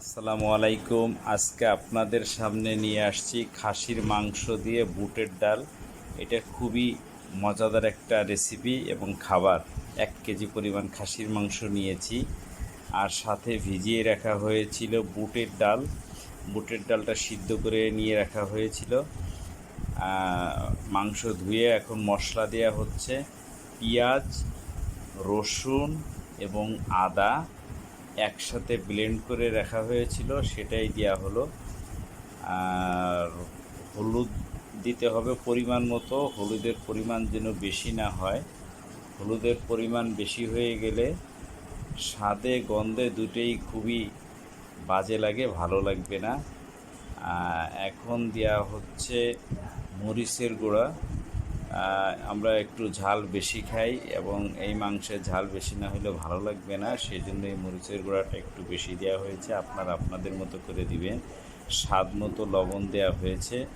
আসসালামু আলাইকুম। আজকে আপনাদের সামনে নিয়ে আসছি খাসির মাংস দিয়ে বুটের ডাল। এটা খুবই মজাদার একটা রেসিপি এবং খাবার। এক কেজি পরিমাণ খাসির মাংস নিয়েছি। আর সাথে ভিজিয়ে রাখা হয়েছিল বুটের ডাল। বুটের ডালটা সিদ্ধ করে নিয়ে রাখা হয়েছিল। মাংস ধুয়ে এখন মশলা দেওয়া হচ্ছে। পেঁয়াজ, রসুন এবং আদা একসাথে ব্লেন্ড করে রাখা হয়েছিল, সেটাই দেওয়া হলো। আর হলুদ দিতে হবে পরিমাণ মতো, হলুদের পরিমাণ যেন বেশি না হয়। হলুদের পরিমাণ বেশি হয়ে গেলে স্বাদে, গন্ধে দুটোই খুবই বাজে লাগে, ভালো লাগবে না। এখন দেওয়া হচ্ছে মরিচের গুঁড়া। আমরা একটু ঝাল বেশি খাই এবং এই মাংসের ঝাল বেশি না হলে ভালো লাগবে না। সেই জন্য এই মরিচের গুঁড়াটা একটু বেশি দেওয়া হয়েছে। আপনারা আপনাদের মতো করে দিবেন। স্বাদ মতো লবণ দেওয়া হয়েছে।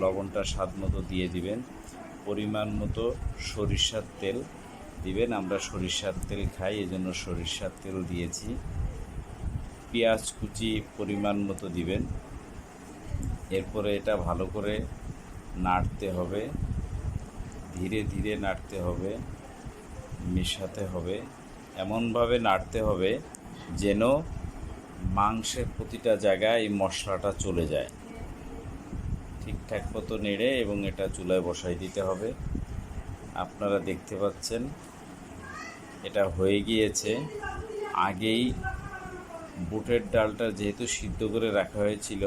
লবণটা স্বাদ মতো দিয়ে দিবেন। পরিমাণ মতো সরিষার তেল দিবেন। আমরা সরিষার তেল খাই, এজন্য সরিষার তেল দিয়েছি। পেঁয়াজ কুচি পরিমাণ মতো দিবেন। এরপরে এটা ভালো করে নাড়তে হবে। ধীরে ধীরে নাড়তে হবে, মেশাতে হবে, এমনভাবে নাড়তে হবে যেন মাংসের প্রতিটা জায়গায় এই মশলাটা চলে যায়। ঠিকঠাক মতো নেড়ে এবং এটা চুলায় বসাই দিতে হবে। আপনারা দেখতে পাচ্ছেন, এটা হয়ে গিয়েছে। আগেই বুটের ডালটা যেহেতু সিদ্ধ করে রাখা হয়েছিল,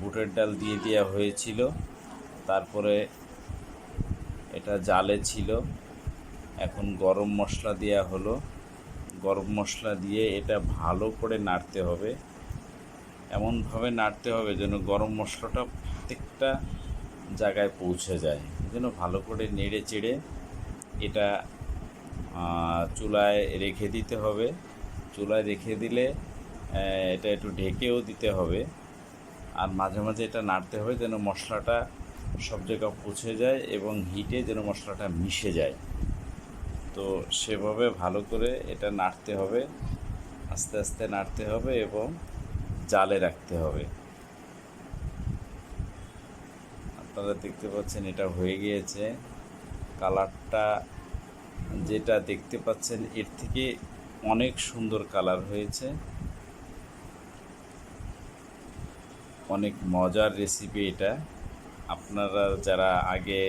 বুটের ডাল দিয়ে দেওয়া হয়েছিল, তারপরে এটা জালে ছিল। এখন গরম মশলা দেওয়া হলো। গরম মশলা দিয়ে এটা ভালো করে নাড়তে হবে। এমনভাবে নাড়তে হবে যেন গরম মশলাটা প্রত্যেকটা জায়গায় পৌঁছে যায়। যেন ভালো করে নেড়ে চেড়ে এটা চুলায় রেখে দিতে হবে। চুলায় রেখে দিলে এটা একটু ঢেকেও দিতে হবে। আর মাঝে মাঝে এটা নাড়তে হবে যেন মশলাটা সব জায়গায় পৌঁছে যায় এবং হিটে যেন মশলাটা মিশে যায়। তো সেভাবে ভালো করে এটা নাড়তে হবে, আস্তে আস্তে নাড়তে হবে এবং জালে রাখতে হবে। আপনারা দেখতে পাচ্ছেন এটা হয়ে গিয়েছে। কালারটা যেটা দেখতে পাচ্ছেন এর থেকে অনেক সুন্দর কালার হয়েছে। অনেক মজার রেসিপি এটা। আপনারা যারা আগে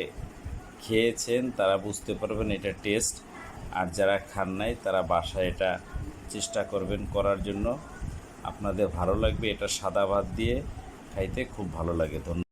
খেয়েছেন, তারা বুঝতে পারবেন এটা টেস্ট। আর যারা খান নাই, তারা বাসায় এটা চেষ্টা করবেন করার জন্য। আপনাদের ভালো লাগবে এটা সাদা ভাত দিয়ে, খাইতে খুব ভালো লাগে। ধন্যবাদ।